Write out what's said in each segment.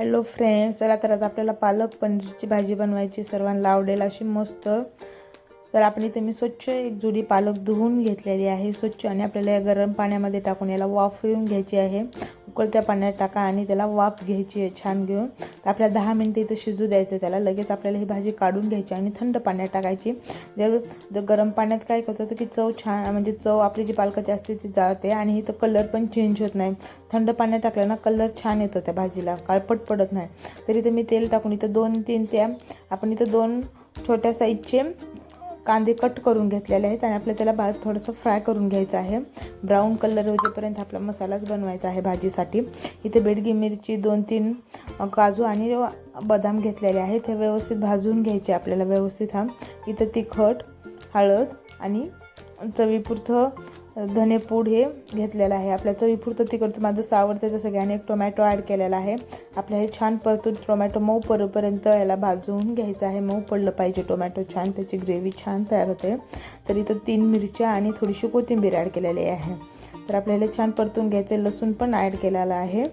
Hello friends चला तर आज आपल्याला पालक पनीरची भाजी बनवायची सर्वांना आवडेल अशी मस्त. तर आपण इथे मी स्वच्छ एक जुडी पालक धुवून घेतलेली आहे. स्वच्छ आणि आपल्याला या गरम पाण्यामध्ये टाकून याला वाफ येऊन घ्यायची आहे. उकळत्या पाण्यात टाका आणि त्याला वाफ घ्यायची आहे छान घेऊन. तर आपल्याला दहा मिनटं इथं शिजू द्यायचं त्याला. लगेच आपल्याला ही भाजी काढून घ्यायची आणि थंड पाण्यात टाकायची. जर जर गरम पाण्यात काय करतं तर की चव छान म्हणजे चव आपली जी पालकाची असते ती जाते आणि इथं कलर पण चेंज होत नाही. थंड पाण्यात टाकलं ना कलर छान येतो त्या भाजीला. काळपट पडत नाही. तर इथं मी तेल टाकून इथं दोन तीन त्या आपण इथं दोन छोट्या साईजचे कांदे कट करून घेतलेले आहेत आणि आपल्याला त्याला भात थोडंसं फ्राय करून घ्यायचं आहे. ब्राऊन कलर होईपर्यंत आपला मसालाच बनवायचा आहे भाजीसाठी. इथे बेडगी मिरची दोन तीन काजू आणि बदाम घेतलेले आहेत. हे व्यवस्थित भाजून घ्यायचे आपल्याला व्यवस्थित हा. इथं तिखट हळद आणि चवीपुरतं धनेपूड हे घेतलेलं आहे. आपल्या चवीपुरतं तिकडं माझं जसं आवडतं तसं घ्या आणि एक टोमॅटो ॲड केलेला आहे. आपल्याला हे छान परतून टोमॅटो मऊ पडेपर्यंत याला भाजून घ्यायचं आहे. मऊ पडलं पाहिजे टोमॅटो छान त्याची ग्रेव्ही छान तयार होते. तर इथं तीन मिरच्या आणि थोडीशी कोथिंबीर ॲड केलेली आहे. तर आपल्याला छान परतून घ्यायचे लसूण पण ॲड केलेला आहे.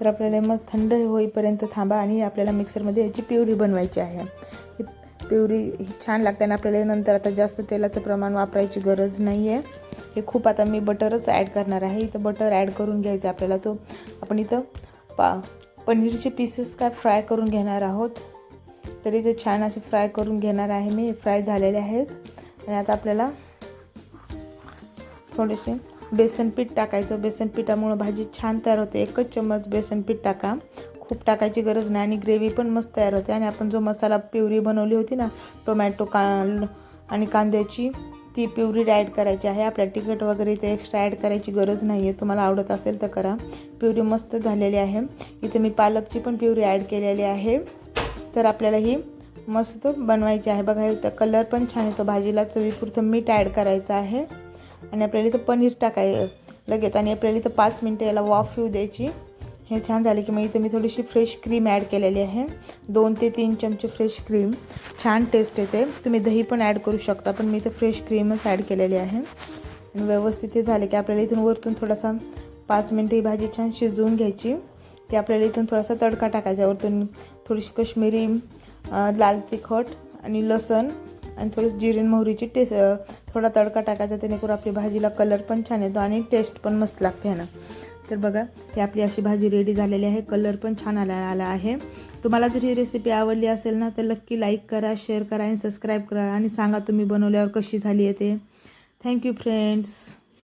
तर आपल्याला मग थंड होईपर्यंत थांबा आणि आपल्याला मिक्सरमध्ये याची प्युरी बनवायची आहे. पिवरी ही छान लागते आणि आपल्याला नंतर आता जास्त तेलाचं प्रमाण वापरायची गरज नाही आहे हे खूप आता मी बटरच ॲड करणार आहे. इथं बटर ॲड करून घ्यायचं आपल्याला. तो आपण इथं पा पनीरचे पीसेस काय फ्राय करून घेणार आहोत. तरी ते छान असे फ्राय करून घेणार आहे मी. फ्राय झालेले आहेत. आणि आता आपल्याला थोडेसे बेसन पीठ टाकायचं. बेसन पिठामुळं भाजी छान तयार होते. एकच चम्मच बेसन पीठ टाका. खूप टाकायची गरज नाही आणि ग्रेव्ही पण मस्त तयार होते. आणि आपण जो मसाला प्युरी बनवली होती ना टोमॅटो का आणि कांद्याची ती प्युरी ॲड करायची आहे. आपल्या तिखट वगैरे ते एक्स्ट्रा ॲड करायची गरज नाही आहे तुम्हाला आवडत असेल तर करा. प्युरी मस्त झालेली आहे. इथे मी पालकची पण प्युरी ॲड केलेली आहे. तर आपल्याला ही मस्त बनवायची आहे. बघा इथं कलर पण छान येतो. भाजीला चवीपुरतं मीठ ॲड करायचं आहे. आणि आपल्याला इथं पनीर टाकाय लगेच. आणि आपल्याला इथं पाच मिनटं याला वाफ येऊ द्यायची. हे छान झाले की मग इथं मी थोडीशी फ्रेश क्रीम ॲड केलेली आहे. दोन ते तीन चमचे फ्रेश क्रीम छान टेस्ट येते. तुम्ही दही पण ॲड करू शकता पण मी इथं फ्रेश क्रीमच ॲड केलेली आहे. आणि व्यवस्थित हे झाले की आपल्याला इथून वरतून थोडासा पाच मिनटं ही भाजी छान शिजवून घ्यायची. की आपल्याला इथून थोडासा तडका टाकायचा. वरतून थोडीशी कश्मीरी लाल तिखट आणि लसण आणि थोडं जिरीन मोहरीची टेस्ट थोडा तडका टाकायचा जेणेकरून आपली भाजीला कलर पण छान येतो आणि टेस्ट पण मस्त लागते ह्यानं तर बघा ही आपली अशी भाजी रेडी झालेली आहे. कलर पण छान आला आला आहे. तुम्हाला जर ही रेसिपी आवडली असेल ना तर नक्की लाईक करा शेअर करा आणि सबस्क्राईब करा. आणि सांगा तुम्ही बनवल्यावर कशी झाली आहे ते. Thank you friends